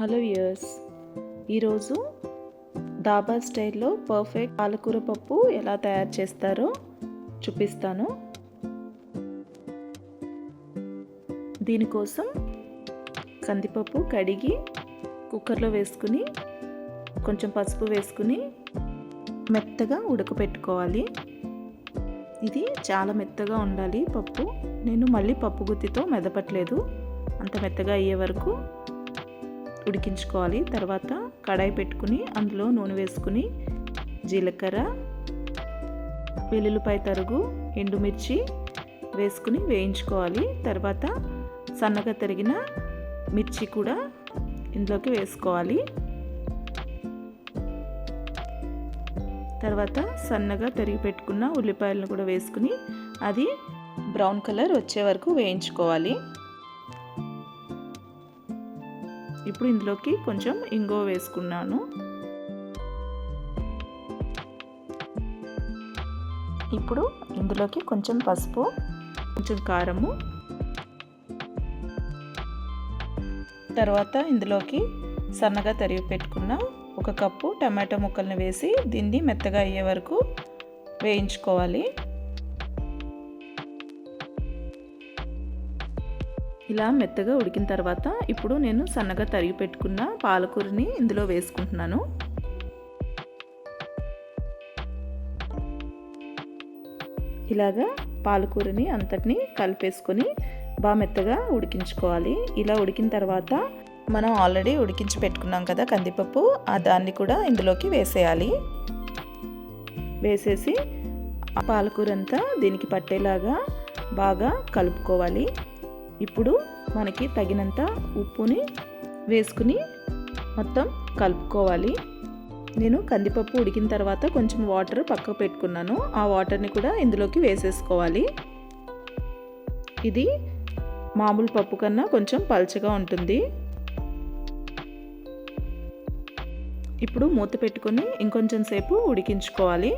Hello years ఈరోజు దాబా స్టైల్లో perfect పాలకూర పప్పు ఎలా తయారు చేస్తారో చూపిస్తాను. దీనికోసం కందిపప్పు కడిగి కుక్కర్లో వేసుకుని కొంచెం పసుపు వేసుకుని మెత్తగా ఉడకపెట్టుకోవాలి. ఇది చాలా మెత్తగా ఉండాలి పప్పు. నేను మళ్ళీ పప్పు గుత్తితో మెదపట్లేదు. అంత మెత్తగా అయ్యే వరకు ఉడికించుకోవాలి. తర్వాత కడాయి పెట్టుకుని అందులో నూనె వేసుకుని జీలకర్ర వెల్లుల్లిపాయ తరుగు ఎండుమిర్చి వేసుకుని వేయించుకోవాలి. తర్వాత సన్నగా తరిగిన మిర్చి కూడా ఇందులోకి వేసుకోవాలి. తర్వాత సన్నగా తరిగి పెట్టుకున్న ఉల్లిపాయలను కూడా వేసుకుని అది బ్రౌన్ కలర్ వచ్చే వరకు వేయించుకోవాలి. ఇప్పుడు ఇందులోకి కొంచెం ఇంగో వేసుకున్నాను. ఇప్పుడు ఇందులోకి కొంచెం పసుపు కొంచెం కారము. తర్వాత ఇందులోకి సన్నగా తరిగి పెట్టుకున్న ఒక కప్పు టమాటో ముక్కల్ని వేసి దీన్ని మెత్తగా అయ్యే వరకు వేయించుకోవాలి. ఇలా మెత్తగా ఉడికిన తర్వాత ఇప్పుడు నేను సన్నగా తరిగి పెట్టుకున్న పాలకూరని ఇందులో వేసుకుంటున్నాను. ఇలాగా పాలకూరని అంతటిని కలిపేసుకొని బాగా మెత్తగా ఉడికించుకోవాలి. ఇలా ఉడికిన తర్వాత మనం ఆల్రెడీ ఉడికించి పెట్టుకున్నాం కదా కందిపప్పు ఆ దాన్ని కూడా ఇందులోకి వేసేయాలి. వేసేసి పాలకూర అంతా దీనికి పట్టేలాగా బాగా కలుపుకోవాలి. ఇప్పుడు మనకి తగినంత ఉప్పుని వేసుకుని మొత్తం కలుపుకోవాలి. నేను కందిపప్పు ఉడికిన తర్వాత కొంచెం వాటర్ పక్కకు పెట్టుకున్నాను. ఆ వాటర్ని కూడా ఇందులోకి వేసేసుకోవాలి. ఇది మామూలు పప్పు కన్నా కొంచెం పల్చగా ఉంటుంది. ఇప్పుడు మూత పెట్టుకొని ఇంకొంచెం సేపు ఉడికించుకోవాలి.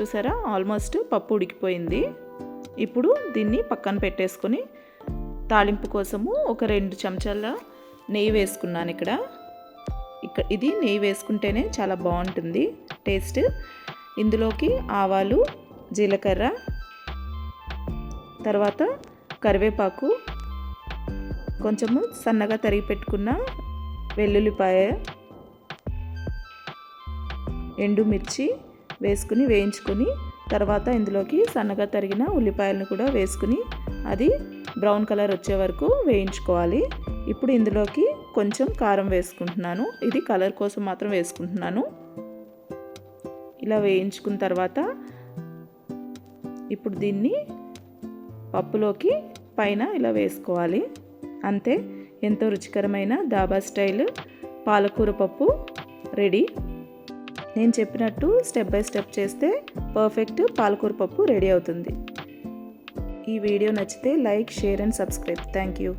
చూసారా? ఆల్మోస్ట్ పప్పు ఉడికిపోయింది. ఇప్పుడు దీన్ని పక్కన పెట్టేసుకొని తాలింపు కోసము ఒక రెండు చెంచాల నెయ్యి వేసుకున్నాను ఇక్కడ. ఇక్కడ ఇది నెయ్యి వేసుకుంటేనే చాలా బాగుంటుంది టేస్ట్. ఇందులోకి ఆవాలు జీలకర్ర తర్వాత కరివేపాకు కొంచెము సన్నగా తరిగి పెట్టుకున్న వెల్లుల్లిపాయ ఎండుమిర్చి వేసుకుని వేయించుకొని తర్వాత ఇందులోకి సన్నగా తరిగిన ఉల్లిపాయలను కూడా వేసుకుని అది బ్రౌన్ కలర్ వచ్చే వరకు వేయించుకోవాలి. ఇప్పుడు ఇందులోకి కొంచెం కారం వేసుకుంటున్నాను. ఇది కలర్ కోసం మాత్రం వేసుకుంటున్నాను. ఇలా వేయించుకున్న తర్వాత ఇప్పుడు దీన్ని పప్పులోకి పైన ఇలా వేసుకోవాలి. అంతే ఎంతో రుచికరమైన దాబా స్టైల్ పాలకూర పప్పు రెడీ. నేను చెప్పినట్టు స్టెప్ బై స్టెప్ చేస్తే పర్ఫెక్ట్ పాలకూర పప్పు రెడీ అవుతుంది. ఈ వీడియో నచ్చితే like share and subscribe. Thank you.